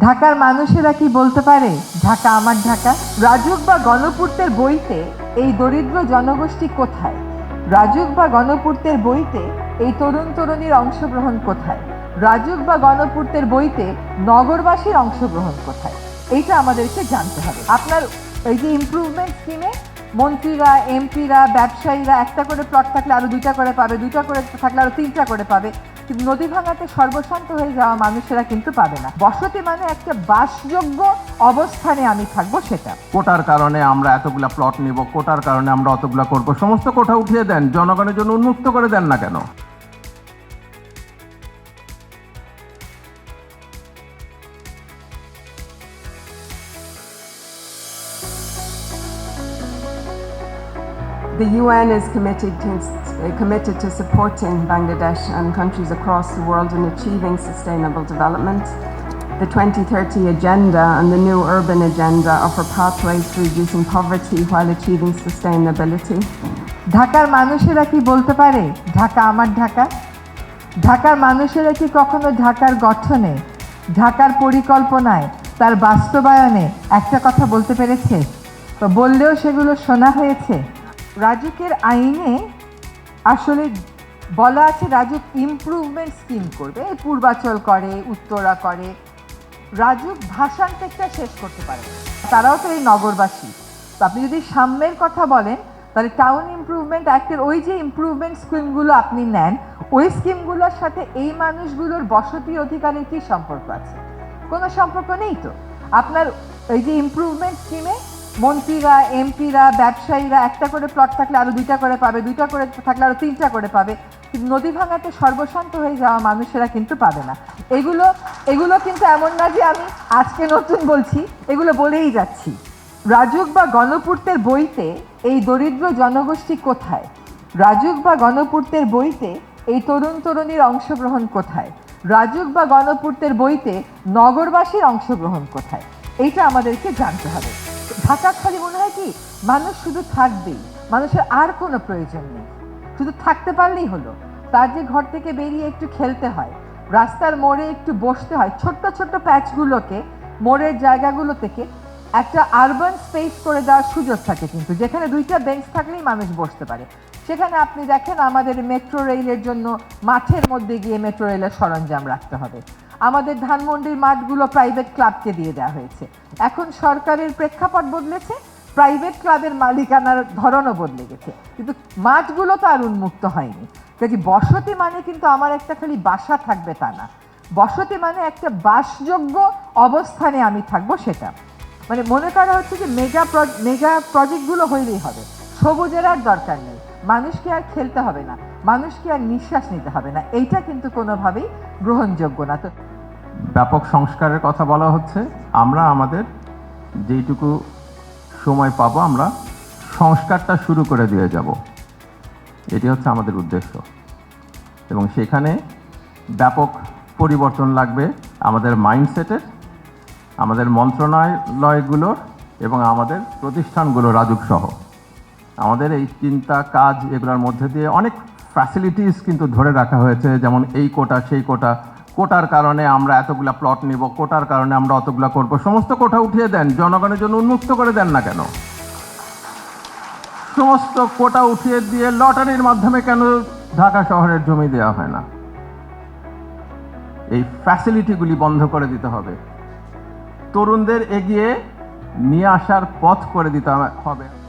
ঢাকার মানুষেরা কি বলতে পারে? ঢাকা আমার ঢাকা। রাজুক বা গণপূর্তের বইতে এই দরিদ্র জনগোষ্ঠী কোথায়? রাজুক বা গণপূর্তের বইতে এই তরুণ তরুণীর অংশগ্রহণ কোথায়? রাজুক বা গণপূর্তের বইতে নগরবাসীর অংশগ্রহণ কোথায়? এইটা আমাদেরকে জানতে হবে। আপনার এই যে ইমপ্রুভমেন্ট স্কিমে মন্ত্রীরা এমপিরা ব্যবসায়ীরা একটা করে প্লট থাকলে আরও দুইটা করে পাবে, দুইটা করে থাকলে আরও তিনটা করে পাবে। কিন্তু নদী ভাঙাতে সর্বশান্ত হয়ে যাওয়া মানুষেরা কিন্তু পাবে না। বসতি মানে একটা বাসযোগ্য অবস্থানে আমি থাকব সেটা। কোটার কারণে আমরা এতগুলা প্লট নিব কোটার কারণে আমরা অতগুলা করব সমস্ত কোঠা উঠিয়ে দেন জনগণের জন্য উন্মুক্ত করে দেন না কেন? The UN is committed to, committed to supporting Bangladesh and countries across the world in achieving sustainable development. The 2030 Agenda and the new Urban Agenda offer pathways to reducing poverty while achieving sustainability. ঢাকার মানুষেরা কি বলতে পারে ঢাকা আমার ঢাকা ঢাকার মানুষেরা কি কখনো ঢাকার গঠনে ঢাকার পরিকল্পনায় তার বাস্তবায়নে একটা কথা বলতে পেরেছে বললেও সেগুলো শোনা হয়েছে রাজুকের আইনে আসলে বলা আছে রাজুক ইমপ্রুভমেন্ট স্কিম করবে পূর্বাচল করে, উত্তরা করে। রাজুক ভাষান্তেকটা শেষ করতে পারে। তারাও তো এই নগরবাসী। তো আপনি যদি সাম্যের কথা বলেন, তাহলে টাউন ইমপ্রুভমেন্ট অ্যাক্টের ওই যে ইমপ্রুভমেন্ট স্কিমগুলো আপনি নেন, ওই স্কিমগুলোর সাথে এই মানুষগুলোর বসতি অধিকারের কি সম্পর্ক আছে? কোনো সম্পর্ক নেই তো? আপনার এই যে ইমপ্রুভমেন্ট স্কিমে মন্ত্রীরা, এমপিরা, ব্যবসায়ীরা, একটা করে প্লট থাকলে আরও দুইটা করে পাবে, দুইটা করে থাকলে আরও তিনটা করে পাবে। কিন্তু নদী ভাঙাতে সর্বশান্ত হয়ে যাওয়া মানুষেরা কিন্তু পাবে না। এগুলো এগুলো কিন্তু এমন না যে আমি আজকে নতুন বলছি, এগুলো বলেই যাচ্ছি। রাজুক বা গণপূর্তের বইতে এই দরিদ্র জনগোষ্ঠী কোথায়? রাজুক বা গণপূর্তের বইতে এই তরুণ তরুণীর অংশগ্রহণ কোথায়? রাজুক বা গণপূর্তের বইতে নগরবাসীর অংশগ্রহণ কোথায়? এইটা আমাদেরকে জানতে হবে। ঢাকা খালি মনে হয় কি? মানুষ শুধু থাকবেই। মানুষের আর কোনো প্রয়োজন নেই। শুধু থাকতে পারলেই হলো। তার যে ঘর থেকে বেরিয়ে একটু খেলতে হয়, রাস্তার মোড়ে একটু বসতে হয়, ছোট্ট ছোট্ট প্যাচগুলোকে, মোড়ের জায়গাগুলো থেকে একটা আরবান স্পেস করে দেওয়ার সুযোগ থাকে কিন্তু, যেখানে দুইটা বেঞ্চ থাকলেই মানুষ বসতে পারে। সেখানে আপনি দেখেন আমাদের মেট্রো রেলের জন্য মাঠের মধ্যে গিয়ে মেট্রো রেলের সরঞ্জাম রাখতে হবে। আমাদের ধানমন্ডির মাঠগুলো প্রাইভেট ক্লাবকে দিয়ে দেওয়া হয়েছে। এখন সরকারের প্রেক্ষাপট বদলেছে প্রাইভেট ক্লাবের মালিকানার ধরনও বদলে গেছে। কিন্তু মাঠগুলো তো আর উন্মুক্ত হয়নি। কাজে বসতি মানে কিন্তু আমার একটা খালি বাসা থাকবে তা না। বসতি মানে একটা বাসযোগ্য অবস্থানে আমি থাকব সেটা। মানে মনে করা হচ্ছে যে মেগা মেগা প্রজেক্টগুলো হইলেই হবে। সবুজের আর দরকার নেই। মানুষকে আর খেলতে হবে না, মানুষকে আর নিঃশ্বাস নিতে হবে না, এইটা কিন্তু কোনোভাবেই গ্রহণযোগ্য না। তো ব্যাপক সংস্কারের কথা বলা হচ্ছে, আমরা আমাদের যেইটুকু সময় পাবো, আমরা সংস্কারটা শুরু করে দিয়ে যাব। এটি হচ্ছে আমাদের উদ্দেশ্য। এবং সেখানে ব্যাপক পরিবর্তন লাগবে আমাদের মাইন্ডসেটের, আমাদের মন্ত্রণালয়গুলোর এবং আমাদের প্রতিষ্ঠানগুলো রাজুক সহ আমাদের এই চিন্তা কাজ এগুলোর মধ্যে দিয়ে অনেক ফ্যাসিলিটিস কিন্তু ধরে রাখা হয়েছে, যেমন এই কোটা, সেই কোটা। কোটার কারণে আমরা এতগুলা প্লট নিব, কোটার কারণে আমরা অতগুলা করব। সমস্ত কোটা উঠিয়ে দেন, জনগণের জন্য উন্মুক্ত করে দেন না কেন? সমস্ত কোটা উঠিয়ে দিয়ে লটারির মাধ্যমে কেন ঢাকা শহরের জমি দেওয়া হয় না? এই ফ্যাসিলিটিগুলি বন্ধ করে দিতে হবে। তরুণদের এগিয়ে নিয়ে আসার পথ করে দিতে হবে।